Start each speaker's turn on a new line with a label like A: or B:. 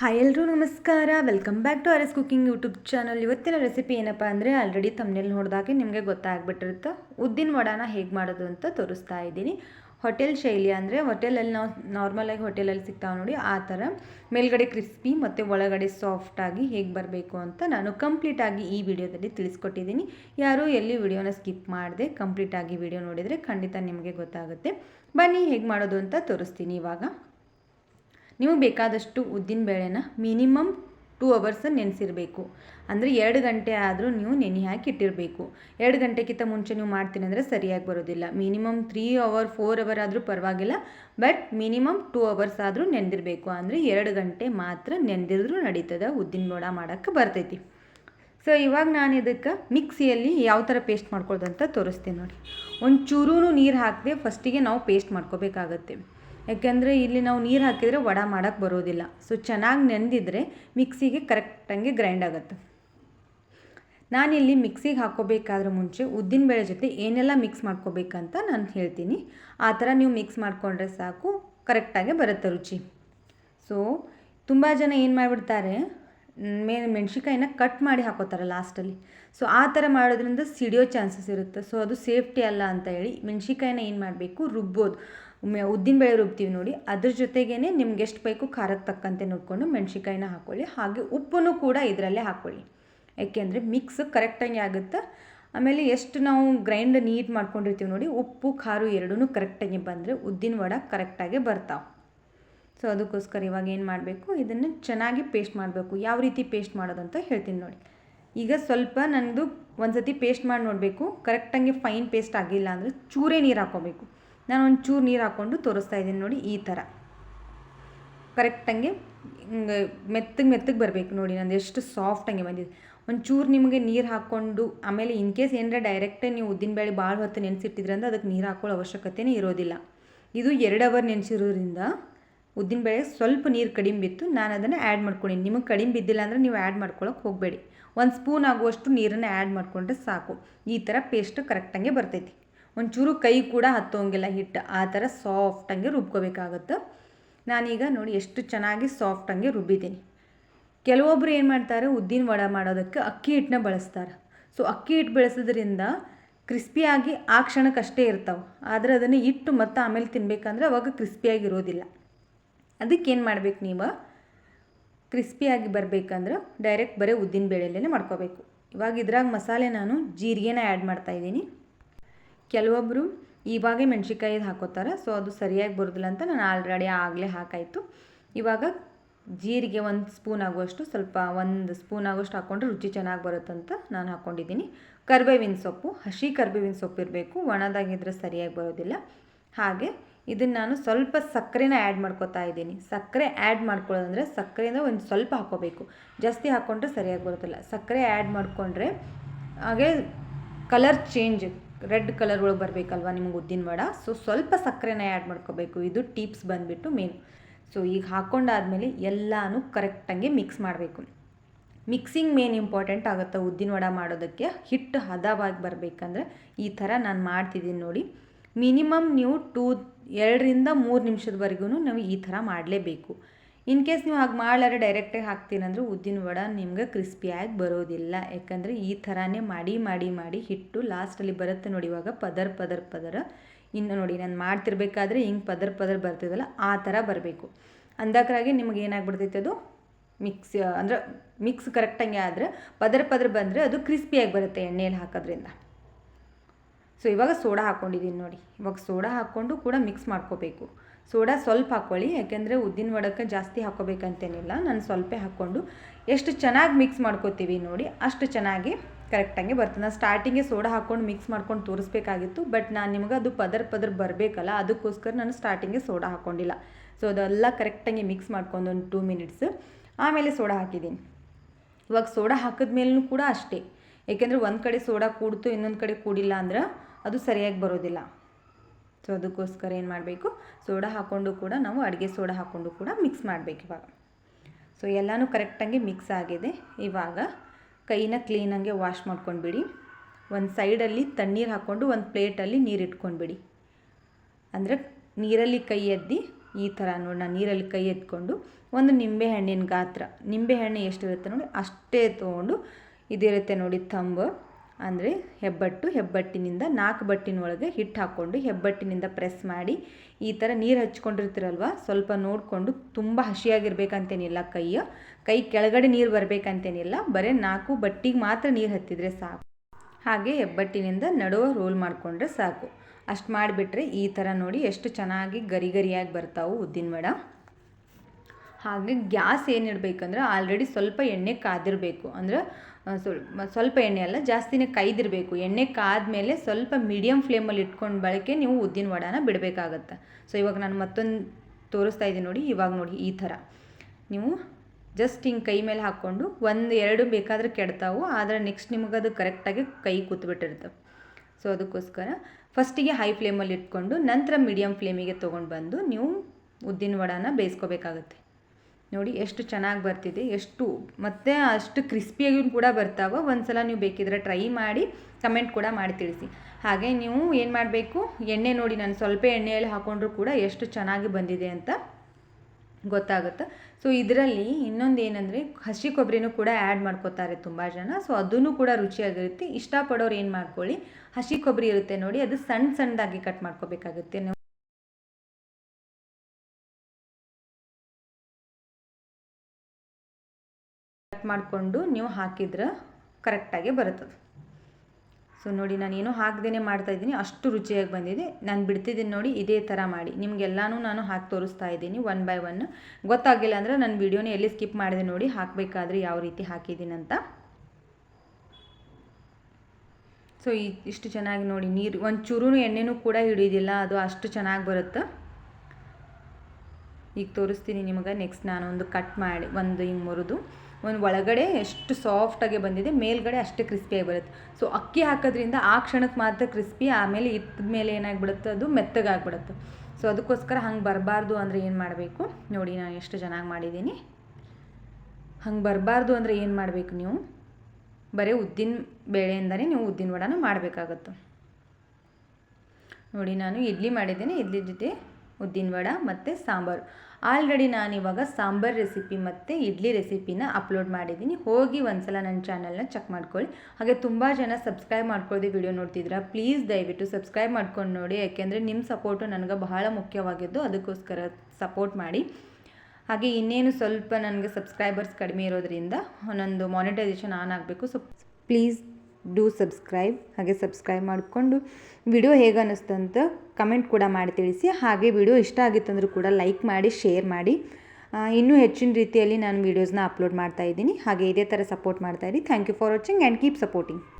A: Hi ಎಲ್ಲರೂ ನಮಸ್ಕಾರ. Welcome back to R S cooking YouTube channel ಇವತ್ತಿನ ರೆಸಿಪಿ ಏನಪ್ಪ ಅಂದರೆ ಆಲ್ರೆಡಿ ತಮ್ಮನೇಲಿ ನೋಡಿದಾಗೆ ನಿಮಗೆ ಗೊತ್ತಾಗ್ಬಿಟ್ಟಿರುತ್ತೆ. ಉದ್ದಿನ ವಡಾನ ಹೇಗೆ ಮಾಡೋದು ಅಂತ ತೋರಿಸ್ತಾ ಇದ್ದೀನಿ. ಹೋಟೆಲ್ ಶೈಲಿ ಅಂದರೆ ಹೋಟೆಲಲ್ಲಿ ನಾವು ನಾರ್ಮಲಾಗಿ ಹೋಟೆಲಲ್ಲಿ ಸಿಗ್ತಾವೆ ನೋಡಿ, ಆ ಥರ. ಮೇಲ್ಗಡೆ ಕ್ರಿಸ್ಪಿ ಮತ್ತು ಒಳಗಡೆ ಸಾಫ್ಟಾಗಿ ಹೇಗೆ ಬರಬೇಕು ಅಂತ ನಾನು ಕಂಪ್ಲೀಟಾಗಿ ಈ ವಿಡಿಯೋದಲ್ಲಿ ತಿಳಿಸ್ಕೊಟ್ಟಿದ್ದೀನಿ. ಯಾರೂ ಎಲ್ಲಿ ವಿಡಿಯೋನ ಸ್ಕಿಪ್ ಮಾಡಿದೆ ಕಂಪ್ಲೀಟಾಗಿ ವಿಡಿಯೋ ನೋಡಿದರೆ ಖಂಡಿತ ನಿಮಗೆ ಗೊತ್ತಾಗುತ್ತೆ. ಬನ್ನಿ ಹೇಗೆ ಮಾಡೋದು ಅಂತ ತೋರಿಸ್ತೀನಿ ಇವಾಗ. ನಿಮಗೆ ಬೇಕಾದಷ್ಟು ಉದ್ದಿನ ಬೇಳೆನ ಮಿನಿಮಮ್ ಟೂ ಅವರ್ಸ್ ನೆನೆಸಿರಬೇಕು. ಅಂದರೆ ಎರಡು ಗಂಟೆ ಆದರೂ ನೀವು ನೆನೆ ಹಾಕಿ ಇಟ್ಟಿರಬೇಕು. ಎರಡು ಗಂಟೆಗಿಂತ ಮುಂಚೆ ನೀವು ಮಾಡ್ತೀನಿ ಅಂದರೆ ಸರಿಯಾಗಿ ಬರೋದಿಲ್ಲ. Minimum three hour, four hour ಆದರೂ ಪರವಾಗಿಲ್ಲ. ಬಟ್ ಮಿನಿಮಮ್ ಟೂ ಅವರ್ಸ್ ಆದರೂ ನೆನೆದಿರಬೇಕು. ಅಂದರೆ ಎರಡು ಗಂಟೆ ಮಾತ್ರ ನೆನೆದಿದ್ರೂ ನಡೀತದೆ ಉದ್ದಿನ ಬೋಡ ಮಾಡೋಕ್ಕೆ ಬರ್ತೈತಿ. ಸೊ ಇವಾಗ ನಾನು ಇದಕ್ಕೆ ಮಿಕ್ಸಿಯಲ್ಲಿ ಯಾವ ಥರ ಪೇಸ್ಟ್ ಮಾಡ್ಕೊಳ್ಳೋದು ಅಂತ ತೋರಿಸ್ತೀನಿ ನೋಡಿ. ಒಂದು ಚೂರೂ ನೀರು ಹಾಕದೆ ಫಸ್ಟಿಗೆ ನಾವು ಪೇಸ್ಟ್ ಮಾಡ್ಕೋಬೇಕಾಗತ್ತೆ. ಯಾಕೆಂದರೆ ಇಲ್ಲಿ ನಾವು ನೀರು ಹಾಕಿದರೆ ವಡ ಮಾಡೋಕ್ಕೆ ಬರೋದಿಲ್ಲ. ಸೊ ಚೆನ್ನಾಗಿ ನೆಂದಿದ್ರೆ ಮಿಕ್ಸಿಗೆ ಕರೆಕ್ಟಂಗೆ ಗ್ರೈಂಡ್ ಆಗುತ್ತೆ. ನಾನಿಲ್ಲಿ ಮಿಕ್ಸಿಗೆ ಹಾಕೋಬೇಕಾದ್ರ ಮುಂಚೆ ಉದ್ದಿನಬೇಳೆ ಜೊತೆ ಏನೆಲ್ಲ ಮಿಕ್ಸ್ ಮಾಡ್ಕೋಬೇಕಂತ ನಾನು ಹೇಳ್ತೀನಿ. ಆ ಥರ ನೀವು ಮಿಕ್ಸ್ ಮಾಡಿಕೊಂಡ್ರೆ ಸಾಕು ಕರೆಕ್ಟಾಗೆ ಬರುತ್ತೆ ರುಚಿ. ಸೊ ತುಂಬ ಜನ ಏನು ಮಾಡಿಬಿಡ್ತಾರೆ, ಮೇ ಮೆಣ್ಸಿಕಾಯಿನ ಕಟ್ ಮಾಡಿ ಹಾಕೋತಾರೆ ಲಾಸ್ಟಲ್ಲಿ ಸೊ ಆ ಥರ ಮಾಡೋದ್ರಿಂದ ಸಿಡಿಯೋ ಚಾನ್ಸಸ್ ಇರುತ್ತೆ. ಸೊ ಅದು ಸೇಫ್ಟಿ ಅಲ್ಲ ಅಂತ ಹೇಳಿ ಮೆಣ್ಸಿಕಾಯಿನ ಏನು ಮಾಡಬೇಕು, ರುಬ್ಬೋದು. ಉದ್ದಿನಬೇಳೆ ರುಬ್ತೀವಿ ನೋಡಿ, ಅದ್ರ ಜೊತೆಗೇ ನಿಮ್ಗೆ ಎಷ್ಟು ಬೇಕು ಖಾರಕ್ಕೆ ತಕ್ಕಂತೆ ನೋಡಿಕೊಂಡು ಮೆಣಸಿಕಾಯಿನ ಹಾಕ್ಕೊಳ್ಳಿ ಹಾಗೆ ಉಪ್ಪನ್ನು ಕೂಡ ಇದರಲ್ಲೇ ಹಾಕ್ಕೊಳ್ಳಿ ಯಾಕೆಂದರೆ ಮಿಕ್ಸ್ ಕರೆಕ್ಟಾಗಿ ಆಗುತ್ತೆ? ಆಮೇಲೆ ಎಷ್ಟು ನಾವು ಗ್ರೈಂಡ್ ನೀಟ್ ಮಾಡ್ಕೊಂಡಿರ್ತೀವಿ ನೋಡಿ, ಉಪ್ಪು, ಖಾರ ಎರಡೂ ಕರೆಕ್ಟಾಗಿ ಬಂದರೆ ಉದ್ದಿನ ವಡ ಕರೆಕ್ಟಾಗಿ ಬರ್ತಾವೆ. ಸೊ ಅದಕ್ಕೋಸ್ಕರ ಇವಾಗ ಏನು ಮಾಡಬೇಕು? ಇದನ್ನು ಚೆನ್ನಾಗಿ ಪೇಸ್ಟ್ ಮಾಡಬೇಕು. ಯಾವ ರೀತಿ ಪೇಸ್ಟ್ ಮಾಡೋದು ಅಂತ ಹೇಳ್ತೀನಿ ನೋಡಿ. ಈಗ ಸ್ವಲ್ಪ ನನ್ನದು ಒಂದು ಸತಿ ಪೇಸ್ಟ್ ಮಾಡಿ ನೋಡಬೇಕು. ಕರೆಕ್ಟಾಗಿ ಫೈನ್ ಪೇಸ್ಟ್ ಆಗಿಲ್ಲ ಅಂದರೆ ಚೂರೇ ನೀರು ಹಾಕ್ಕೋಬೇಕು. ನಾನು ಒಂಚೂರು ಚೂರು ನೀರು ಹಾಕ್ಕೊಂಡು ತೋರಿಸ್ತಾ ಇದ್ದೀನಿ ನೋಡಿ ಈ ಥರ ಕರೆಕ್ಟಂಗೆ ಮೆತ್ತಗೆ ಮೆತ್ತಗೆ ಬರಬೇಕು ನೋಡಿ ನಂದು ಎಷ್ಟು ಸಾಫ್ಟಂಗೆ ಬಂದಿದೆ. ಒಂಚೂರು ಚೂರು ನಿಮಗೆ ನೀರು ಹಾಕ್ಕೊಂಡು ಆಮೇಲೆ ಇನ್ ಕೇಸ್ ಏನರ ಡೈರೆಕ್ಟೇ ನೀವು ಉದ್ದಿನಬೇಳೆ ಭಾಳ ಹೊತ್ತು ನೆನೆಸಿಟ್ಟಿದ್ರೆ ಅಂದ್ರೆ ಅದಕ್ಕೆ ನೀರು ಹಾಕೊಳ್ಳೋ ಅವಶ್ಯಕತೆಯೇ ಇರೋದಿಲ್ಲ. ಇದು ಎರಡು ಅವರ್ ನೆನೆಸಿರೋದ್ರಿಂದ ಉದ್ದಿನಬೇಳೆ ಸ್ವಲ್ಪ ನೀರು ಕಡಿಮೆ ಬಿತ್ತು, ನಾನು ಅದನ್ನು ಆ್ಯಡ್ ಮಾಡ್ಕೊಂಡಿನಿ. ನಿಮಗೆ ಕಡಿಮೆ ಬಿದ್ದಿಲ್ಲ ಅಂದರೆ ನೀವು ಆ್ಯಡ್ ಮಾಡ್ಕೊಳಕ್ಕೆ ಹೋಗಬೇಡಿ. ಒಂದು ಸ್ಪೂನ್ ಆಗುವಷ್ಟು ನೀರನ್ನು ಆ್ಯಡ್ ಮಾಡಿಕೊಂಡ್ರೆ ಸಾಕು. ಈ ಥರ ಪೇಸ್ಟ್ ಕರೆಕ್ಟಂಗೆ ಬರ್ತೈತಿ. ಒಂಚೂರು ಕೈ ಕೂಡ ಹತ್ತೋಂಗಿಲ್ಲ ಹಿಟ್ಟು ಆ ಥರ ಸಾಫ್ಟಂಗೆ ರುಬ್ಕೋಬೇಕಾಗತ್ತೆ. ನಾನೀಗ ನೋಡಿ ಎಷ್ಟು ಚೆನ್ನಾಗಿ ಸಾಫ್ಟಂಗೆ ರುಬ್ಬಿದ್ದೀನಿ. ಕೆಲವೊಬ್ಬರು ಏನು ಮಾಡ್ತಾರೆ, ಉದ್ದಿನ ವಡ ಮಾಡೋದಕ್ಕೆ ಅಕ್ಕಿ ಹಿಟ್ಟನ್ನ ಬಳಸ್ತಾರೆ. ಸೊ ಅಕ್ಕಿ ಹಿಟ್ಟು ಬೆಳೆಸೋದ್ರಿಂದ ಕ್ರಿಸ್ಪಿಯಾಗಿ ಆ ಕ್ಷಣಕ್ಕಷ್ಟೇ ಇರ್ತಾವೆ. ಆದರೆ ಅದನ್ನು ಇಟ್ಟು ಮತ್ತು ಆಮೇಲೆ ತಿನ್ಬೇಕಂದ್ರೆ ಅವಾಗ ಕ್ರಿಸ್ಪಿಯಾಗಿರೋದಿಲ್ಲ ಅದಕ್ಕೆ ಏನು ಮಾಡ್ಬೇಕು ನೀವು? ಕ್ರಿಸ್ಪಿಯಾಗಿ ಬರಬೇಕಂದ್ರೆ ಡೈರೆಕ್ಟ್ ಬರೀ ಉದ್ದಿನ ಬೇಳೆಯಲ್ಲೇ ಮಾಡ್ಕೋಬೇಕು. ಇವಾಗ ಇದ್ರಾಗ ಮಸಾಲೆ ನಾನು ಜೀರಿಗೆನ ಆ್ಯಡ್ ಮಾಡ್ತಾಯಿದ್ದೀನಿ ಕೆಲವೊಬ್ಬರು ಇವಾಗೇ ಮೆಣ್ಸಿನ್ಕಾಯಿದು ಹಾಕೋತಾರೆ. ಸೊ ಅದು ಸರಿಯಾಗಿ ಬರೋದಿಲ್ಲ ಅಂತ ನಾನು ಆಲ್ರೆಡಿ ಆಗಲೇ ಹಾಕಾಯಿತು. ಇವಾಗ ಜೀರಿಗೆ ಒಂದು ಸ್ಪೂನ್ ಆಗುವಷ್ಟು, ಸ್ವಲ್ಪ ಒಂದು ಸ್ಪೂನ್ ಆಗುವಷ್ಟು ಹಾಕ್ಕೊಂಡ್ರೆ ರುಚಿ ಚೆನ್ನಾಗಿ ಬರುತ್ತಂತ ನಾನು ಹಾಕ್ಕೊಂಡಿದ್ದೀನಿ ಕರ್ಬೇವಿನ ಸೊಪ್ಪು, ಹಸಿ ಕರ್ಬೇವಿನ ಸೊಪ್ಪು ಇರಬೇಕು. ಒಣದಾಗಿದ್ದರೆ ಸರಿಯಾಗಿ ಬರೋದಿಲ್ಲ. ಹಾಗೆ ಇದನ್ನು ನಾನು ಸ್ವಲ್ಪ ಸಕ್ಕರೆನ ಆ್ಯಡ್ ಮಾಡ್ಕೋತಾ ಇದ್ದೀನಿ. ಸಕ್ಕರೆ ಆ್ಯಡ್ ಮಾಡ್ಕೊಳ್ಳೋದಂದರೆ ಸಕ್ಕರೆಯಿಂದ ಒಂದು ಸ್ವಲ್ಪ ಹಾಕ್ಕೋಬೇಕು ಜಾಸ್ತಿ ಹಾಕ್ಕೊಂಡ್ರೆ ಸರಿಯಾಗಿ ಬರೋದಿಲ್ಲ. ಸಕ್ಕರೆ ಆ್ಯಡ್ ಮಾಡಿಕೊಂಡ್ರೆ ಹಾಗೆ ಕಲರ್ ಚೇಂಜ್ ರೆಡ್ ಕಲರ್ ಒಳಗೆ ಬರಬೇಕಲ್ವ ನಿಮ್ಗೆ ಉದ್ದಿನ ವಡ? ಸೊ ಸ್ವಲ್ಪ ಸಕ್ಕರೆನ ಆ್ಯಡ್ ಮಾಡ್ಕೋಬೇಕು. ಇದು ಟಿಪ್ಸ್ ಬಂದುಬಿಟ್ಟು ಮೇನ್ ಸೊ ಈಗ ಹಾಕ್ಕೊಂಡಾದಮೇಲೆ ಎಲ್ಲನೂ ಕರೆಕ್ಟಾಗಿ ಮಿಕ್ಸ್ ಮಾಡಬೇಕು. ಮಿಕ್ಸಿಂಗ್ ಮೇನ್ ಇಂಪಾರ್ಟೆಂಟ್ ಆಗುತ್ತೆ ಉದ್ದಿನ ವಡ ಮಾಡೋದಕ್ಕೆ. ಹಿಟ್ಟು ಹದವಾಗಿ ಬರಬೇಕಂದ್ರೆ ಈ ಥರ ನಾನು ಮಾಡ್ತಿದ್ದೀನಿ ನೋಡಿ. ಮಿನಿಮಮ್ ನೀವು ಟೂ ಎರಡರಿಂದ ಮೂರು ನಿಮಿಷದವರೆಗೂ ನಾವು ಈ ಥರ ಮಾಡಲೇಬೇಕು. ಇನ್ ಕೇಸ್ ನೀವು ಹಾಗೆ ಮಾಡಲಾರೆ ಡೈರೆಕ್ಟಾಗಿ ಹಾಕ್ತೀನಂದ್ರೆ ಉದ್ದಿನ ವಡ ನಿಮ್ಗೆ ಕ್ರಿಸ್ಪಿಯಾಗಿ ಬರೋದಿಲ್ಲ. ಯಾಕಂದರೆ ಈ ಥರನೇ ಮಾಡಿ ಮಾಡಿ ಮಾಡಿ ಹಿಟ್ಟು ಲಾಸ್ಟಲ್ಲಿ ಬರುತ್ತೆ ನೋಡಿ ಇವಾಗ ಪದರ್, ಪದರ ಪದರ. ಇನ್ನು ನೋಡಿ ನಾನು ಮಾಡ್ತಿರ್ಬೇಕಾದ್ರೆ ಹಿಂಗೆ ಪದರ ಪದರ ಬರ್ತಿದಲ್ಲ ಆ ಥರ ಬರಬೇಕು. ಅಂದಾಕ್ರಾಗೆ ನಿಮ್ಗೆ ಏನಾಗ್ಬಿಡ್ತೈತೆ ಅದು? ಮಿಕ್ಸ್ ಅಂದ್ರೆ ಮಿಕ್ಸ್ ಕರೆಕ್ಟಾಗಿ ಆದರೆ ಪದರ ಪದರ ಬಂದರೆ ಅದು ಕ್ರಿಸ್ಪಿಯಾಗಿ ಬರುತ್ತೆ ಎಣ್ಣೆಯಲ್ಲಿ ಹಾಕೋದ್ರಿಂದ. ಸೊ ಇವಾಗ ಸೋಡಾ ಹಾಕ್ಕೊಂಡಿದ್ದೀನಿ ನೋಡಿ. ಇವಾಗ ಸೋಡಾ ಹಾಕ್ಕೊಂಡು ಕೂಡ ಮಿಕ್ಸ್ ಮಾಡ್ಕೋಬೇಕು. ಸೋಡಾ ಸ್ವಲ್ಪ ಹಾಕ್ಕೊಳ್ಳಿ, ಯಾಕೆಂದರೆ ಉದ್ದಿನ ವಡಕ್ಕೆ ಜಾಸ್ತಿ ಹಾಕೋಬೇಕಂತೇನಿಲ್ಲ ನಾನು ಸ್ವಲ್ಪ ಹಾಕ್ಕೊಂಡು ಎಷ್ಟು ಚೆನ್ನಾಗಿ ಮಿಕ್ಸ್ ಮಾಡ್ಕೋತೀವಿ ನೋಡಿ, ಅಷ್ಟು ಚೆನ್ನಾಗಿ ಕರೆಕ್ಟಾಗಿ ಬರ್ತದೆ. ನಾನು ಸ್ಟಾರ್ಟಿಂಗೇ ಸೋಡಾ ಹಾಕ್ಕೊಂಡು ಮಿಕ್ಸ್ ಮಾಡ್ಕೊಂಡು ತೋರಿಸ್ಬೇಕಾಗಿತ್ತು ಬಟ್ ನಾನು ನಿಮಗೆ ಅದು ಪದರ್ ಪದರ್ ಬರಬೇಕಲ್ಲ, ಅದಕ್ಕೋಸ್ಕರ ನಾನು ಸ್ಟಾರ್ಟಿಂಗೇ ಸೋಡಾ ಹಾಕ್ಕೊಂಡಿಲ್ಲ. ಸೊ ಅದೆಲ್ಲ ಕರೆಕ್ಟಾಗಿ ಮಿಕ್ಸ್ ಮಾಡ್ಕೊಂಡು ಒಂದು ಟೂ ಮಿನಿಟ್ಸ್ ಆಮೇಲೆ ಸೋಡಾ ಹಾಕಿದ್ದೀನಿ. ಇವಾಗ ಸೋಡಾ ಹಾಕಿದ ಮೇಲೂ ಕೂಡ ಅಷ್ಟೇ. ಏಕೆಂದರೆ ಒಂದು ಕಡೆ ಸೋಡಾ ಕೂಡ್ತು, ಇನ್ನೊಂದು ಕಡೆ ಕೂಡಿಲ್ಲ ಅಂದ್ರೆ ಅದು ಸರಿಯಾಗಿ ಬರೋದಿಲ್ಲ. ಸೊ ಅದಕ್ಕೋಸ್ಕರ ಏನು ಮಾಡಬೇಕು? ಸೋಡಾ ಹಾಕ್ಕೊಂಡು ಕೂಡ ನಾವು ಅಡುಗೆ ಸೋಡಾ ಹಾಕ್ಕೊಂಡು ಕೂಡ ಮಿಕ್ಸ್ ಮಾಡಬೇಕು ಇವಾಗ. ಸೊ ಎಲ್ಲನೂ ಕರೆಕ್ಟಾಗಿ ಮಿಕ್ಸ್ ಆಗಿದೆ. ಇವಾಗ ಕೈನ ಕ್ಲೀನಾಗೆ ವಾಶ್ ಮಾಡ್ಕೊಂಡ್ಬಿಡಿ. ಒಂದು ಸೈಡಲ್ಲಿ ತಣ್ಣೀರು ಹಾಕ್ಕೊಂಡು ಒಂದು ಪ್ಲೇಟಲ್ಲಿ ನೀರು ಇಟ್ಕೊಂಡ್ಬಿಡಿ. ಅಂದರೆ ನೀರಲ್ಲಿ ಕೈ ಎದ್ದು ಈ ಥರ ನೋಡಿ ನಾನು ನೀರಲ್ಲಿ ಕೈ ಎತ್ಕೊಂಡು ಒಂದು ನಿಂಬೆಹಣ್ಣಿನ ಗಾತ್ರ. ನಿಂಬೆಹಣ್ಣು ಎಷ್ಟಿರುತ್ತೆ ನೋಡಿ, ಅಷ್ಟೇ ತೊಗೊಂಡು ಇದಿರುತ್ತೆ ನೋಡಿ ತಂಬು ಅಂದರೆ ಹೆಬ್ಬಟ್ಟು, ಹೆಬ್ಬಟ್ಟಿನಿಂದ ನಾಲ್ಕು ಬಟ್ಟಿನೊಳಗೆ ಹಿಟ್ಟು ಹಾಕ್ಕೊಂಡು ಹೆಬ್ಬಟ್ಟಿನಿಂದ ಪ್ರೆಸ್ ಮಾಡಿ ಈ ಥರ ನೀರು ಹಚ್ಕೊಂಡಿರ್ತೀರಲ್ವ? ಸ್ವಲ್ಪ ನೋಡಿಕೊಂಡು ತುಂಬ ಹಸಿಯಾಗಿರ್ಬೇಕಂತೇನಿಲ್ಲ ಕೈಯ. ಕೈ ಕೆಳಗಡೆ ನೀರು ಬರಬೇಕಂತೇನಿಲ್ಲ, ಬರೀ ನಾಲ್ಕು ಬಟ್ಟಿಗೆ ಮಾತ್ರ ನೀರು ಹತ್ತಿದ್ರೆ ಸಾಕು. ಹಾಗೆ ಹೆಬ್ಬಟ್ಟಿನಿಂದ ನಡುವ ರೋಲ್ ಮಾಡಿಕೊಂಡ್ರೆ ಸಾಕು. ಅಷ್ಟು ಮಾಡಿಬಿಟ್ರೆ ಈ ಥರ ನೋಡಿ ಎಷ್ಟು ಚೆನ್ನಾಗಿ ಗರಿ ಗರಿಯಾಗಿ ಬರ್ತಾವೆ ಉದ್ದಿನ ವಡ. ಹಾಗೆ ಗ್ಯಾಸ್ ಏನಿಡಬೇಕಂದ್ರೆ ಆಲ್ರೆಡಿ ಸ್ವಲ್ಪ ಎಣ್ಣೆ ಕಾದಿರಬೇಕು. ಅಂದ್ರೆ ಸ್ವಲ್ಪ ಸ್ವಲ್ಪ ಎಣ್ಣೆ ಅಲ್ಲ, ಜಾಸ್ತಿನೇ ಕೈದಿರಬೇಕು. ಎಣ್ಣೆ ಕಾದ್ಮೇಲೆ ಸ್ವಲ್ಪ ಮೀಡಿಯಮ್ ಫ್ಲೇಮಲ್ಲಿ ಇಟ್ಕೊಂಡು ಬಳಕೆ ನೀವು ಉದ್ದಿನ ವಡಾನ ಬಿಡಬೇಕಾಗತ್ತೆ. ಸೊ ಇವಾಗ ನಾನು ಮತ್ತೊಂದು ತೋರಿಸ್ತಾ ಇದ್ದೀನಿ ನೋಡಿ, ಇವಾಗ ನೋಡಿ ಈ ಥರ. ನೀವು ಜಸ್ಟ್ ಹಿಂಗೆ ಕೈ ಮೇಲೆ ಹಾಕ್ಕೊಂಡು ಒಂದು, ಎರಡು ಬೇಕಾದರೆ ಕೆಡ್ತಾವು, ಆದರೆ ನೆಕ್ಸ್ಟ್ ನಿಮಗೆ ಅದು ಕರೆಕ್ಟಾಗಿ ಕೈ ಕೂತ್ಬಿಟ್ಟಿರ್ತವೆ ಸೊ ಅದಕ್ಕೋಸ್ಕರ ಫಸ್ಟಿಗೆ ಹೈ ಫ್ಲೇಮಲ್ಲಿ ಇಟ್ಕೊಂಡು ನಂತರ ಮೀಡಿಯಮ್ ಫ್ಲೇಮಿಗೆ ತೊಗೊಂಡು ಬಂದು ನೀವು ಉದ್ದಿನ ವಡಾನ ಬೇಯಿಸ್ಕೋಬೇಕಾಗತ್ತೆ. ನೋಡಿ ಎಷ್ಟು ಚೆನ್ನಾಗಿ ಬರ್ತಿದೆ, ಎಷ್ಟು ಮತ್ತು ಅಷ್ಟು ಕ್ರಿಸ್ಪಿಯಾಗಿ ಕೂಡ ಬರ್ತಾವೆ. ಒಂದು ಸಲ ನೀವು ಬೇಕಿದ್ರೆ ಟ್ರೈ ಮಾಡಿ ಕಮೆಂಟ್ ಕೂಡ ಮಾಡಿ ತಿಳಿಸಿ. ಹಾಗೆ ನೀವು ಏನು ಮಾಡಬೇಕು, ಎಣ್ಣೆ ನೋಡಿ ನಾನು ಸ್ವಲ್ಪ ಎಣ್ಣೆಯಲ್ಲಿ ಹಾಕೊಂಡ್ರೂ ಕೂಡ ಎಷ್ಟು ಚೆನ್ನಾಗಿ ಬಂದಿದೆ ಅಂತ ಗೊತ್ತಾಗುತ್ತೆ. ಸೊ ಇದರಲ್ಲಿ ಇನ್ನೊಂದು ಏನಂದರೆ, ಹಸಿ ಕೊಬ್ಬರಿನೂ ಕೂಡ ಆ್ಯಡ್ ಮಾಡ್ಕೋತಾರೆ ತುಂಬ ಜನ. ಸೊ ಅದೂ ಕೂಡ ರುಚಿಯಾಗಿರುತ್ತೆ. ಇಷ್ಟಪಡೋರು ಏನು ಮಾಡ್ಕೊಳ್ಳಿ, ಹಸಿ ಕೊಬ್ಬರಿ ಇರುತ್ತೆ ನೋಡಿ, ಅದು ಸಣ್ಣ ಸಣ್ಣದಾಗಿ ಕಟ್ ಮಾಡ್ಕೋಬೇಕಾಗುತ್ತೆ. ನೀವು ಕಟ್ ಮಾಡಿಕೊಂಡು ನೀವು ಹಾಕಿದ್ರೆ ಕರೆಕ್ಟಾಗಿ ಬರುತ್ತದೆ. ಸೊ ನೋಡಿ ನಾನು ಏನೂ ಹಾಕ್ದೇ ಮಾಡ್ತಾಯಿದ್ದೀನಿ ಅಷ್ಟು ರುಚಿಯಾಗಿ ಬಂದಿದೆ. ನಾನು ಬಿಡ್ತಿದ್ದೀನಿ ನೋಡಿ, ಇದೇ ಥರ ಮಾಡಿ. ನಿಮಗೆಲ್ಲನೂ ನಾನು ಹಾಕಿ ತೋರಿಸ್ತಾ ಇದ್ದೀನಿ ಒನ್ ಬೈ ಒನ್ ಗೊತ್ತಾಗಿಲ್ಲ ಅಂದರೆ ನನ್ನ ವೀಡಿಯೋನ ಎಲ್ಲಿ ಸ್ಕಿಪ್ ಮಾಡಿದೆ ನೋಡಿ, ಹಾಕಬೇಕಾದ್ರೆ ಯಾವ ರೀತಿ ಹಾಕಿದ್ದೀನಿ ಅಂತ. ಸೊ ಇಷ್ಟು ಚೆನ್ನಾಗಿ ನೋಡಿ, ನೀರು ಒಂದು ಚೂರು ಎಣ್ಣೆನೂ ಕೂಡ ಹಿಡಿಯೋದಿಲ್ಲ ಅದು ಅಷ್ಟು ಚೆನ್ನಾಗಿ ಬರುತ್ತೆ. ಈಗ ತೋರಿಸ್ತೀನಿ ನಿಮಗೆ ನೆಕ್ಸ್ಟ್ ನಾನು ಒಂದು ಕಟ್ ಮಾಡಿ, ಒಂದು ಹಿಂಗೆ ಮುರಿದು. ಒಂದು ಒಳಗಡೆ ಎಷ್ಟು ಸಾಫ್ಟಾಗಿ ಬಂದಿದೆ, ಮೇಲ್ಗಡೆ ಅಷ್ಟೇ ಕ್ರಿಸ್ಪಿಯಾಗಿ ಬರುತ್ತೆ. ಸೊ ಅಕ್ಕಿ ಹಾಕೋದ್ರಿಂದ ಆ ಕ್ಷಣಕ್ಕೆ ಮಾತ್ರ ಕ್ರಿಸ್ಪಿ ಆಮೇಲೆ ಇದ್ದ ಮೇಲೆ ಏನಾಗ್ಬಿಡುತ್ತೆ, ಅದು ಮೆತ್ತಗಾಗ್ಬಿಡುತ್ತೆ. ಸೊ ಅದಕ್ಕೋಸ್ಕರ ಹಂಗೆ ಬರಬಾರ್ದು ಅಂದರೆ ಏನು ಮಾಡಬೇಕು? ನೋಡಿ, ನಾನು ಎಷ್ಟು ಚೆನ್ನಾಗಿ ಮಾಡಿದ್ದೀನಿ. ಹಂಗೆ ಬರಬಾರ್ದು ಅಂದರೆ ಏನು ಮಾಡಬೇಕು ನೀವು? ಬರೀ ಉದ್ದಿನ ಬೇಳೆಯಿಂದನೇ ನೀವು ಉದ್ದಿನ ವಡಾನ ಮಾಡಬೇಕಾಗತ್ತೆ. ನೋಡಿ, ನಾನು ಇಡ್ಲಿ ಮಾಡಿದ್ದೀನಿ. ಇಡ್ಲಿ ಜೊತೆ ಉದ್ದಿನ ವಡ ಮತ್ತು ಸಾಂಬಾರು. ಆಲ್ರೆಡಿ ನಾನು ಇವಾಗ ಸಾಂಬಾರ್ ರೆಸಿಪಿ ಮತ್ತು ಇಡ್ಲಿ ರೆಸಿಪಿನ ಅಪ್ಲೋಡ್ ಮಾಡಿದ್ದೀನಿ. ಹೋಗಿ ಒಂದು ಸಲ ನನ್ನ ಚಾನಲ್ನ ಚೆಕ್ ಮಾಡ್ಕೊಳ್ಳಿ. ಹಾಗೆ ತುಂಬ ಜನ ಸಬ್ಸ್ಕ್ರೈಬ್ ಮಾಡ್ಕೊಳ್ಳಿ ವಿಡಿಯೋ ನೋಡ್ತಿದ್ದೀರಾ ಪ್ಲೀಸ್ ದಯವಿಟ್ಟು ಸಬ್ಸ್ಕ್ರೈಬ್ ಮಾಡ್ಕೊಂಡು ನೋಡಿ. ಯಾಕೆಂದರೆ ನಿಮ್ಮ ಸಪೋರ್ಟು ನನಗೆ ಬಹಳ ಮುಖ್ಯವಾಗಿದ್ದು ಅದಕ್ಕೋಸ್ಕರ ಸಪೋರ್ಟ್ ಮಾಡಿ. ಹಾಗೆ ಇನ್ನೇನು ಸ್ವಲ್ಪ ನನಗೆ ಸಬ್ಸ್ಕ್ರೈಬರ್ಸ್ ಕಡಿಮೆ ಇರೋದ್ರಿಂದ ಒಂದೊಂದು ಮಾನಿಟೈಸೇಷನ್ ಆನ್ ಆಗಬೇಕು. ಸೊ ಪ್ಲೀಸ್ ಡೂ ಸಬ್ಸ್ಕ್ರೈಬ್ ಹಾಗೆ ಸಬ್ಸ್ಕ್ರೈಬ್ ಮಾಡಿಕೊಂಡು ವಿಡಿಯೋ ಹೇಗೆ ಅನ್ನಿಸ್ತು ಅಂತ ಕಮೆಂಟ್ ಕೂಡ ಮಾಡಿ ತಿಳಿಸಿ. ಹಾಗೆ ವಿಡಿಯೋ ಇಷ್ಟ ಆಗಿತ್ತಂದ್ರೂ ಕೂಡ ಲೈಕ್ ಮಾಡಿ ಶೇರ್ ಮಾಡಿ. ಇನ್ನೂ ಹೆಚ್ಚಿನ ರೀತಿಯಲ್ಲಿ ನಾನು ವೀಡಿಯೋಸ್ನ ಅಪ್ಲೋಡ್ ಮಾಡ್ತಾ ಇದ್ದೀನಿ. ಹಾಗೆ ಇದೇ ಥರ ಸಪೋರ್ಟ್ ಮಾಡ್ತಾ ಇದ್ದೀನಿ thank you for watching and keep supporting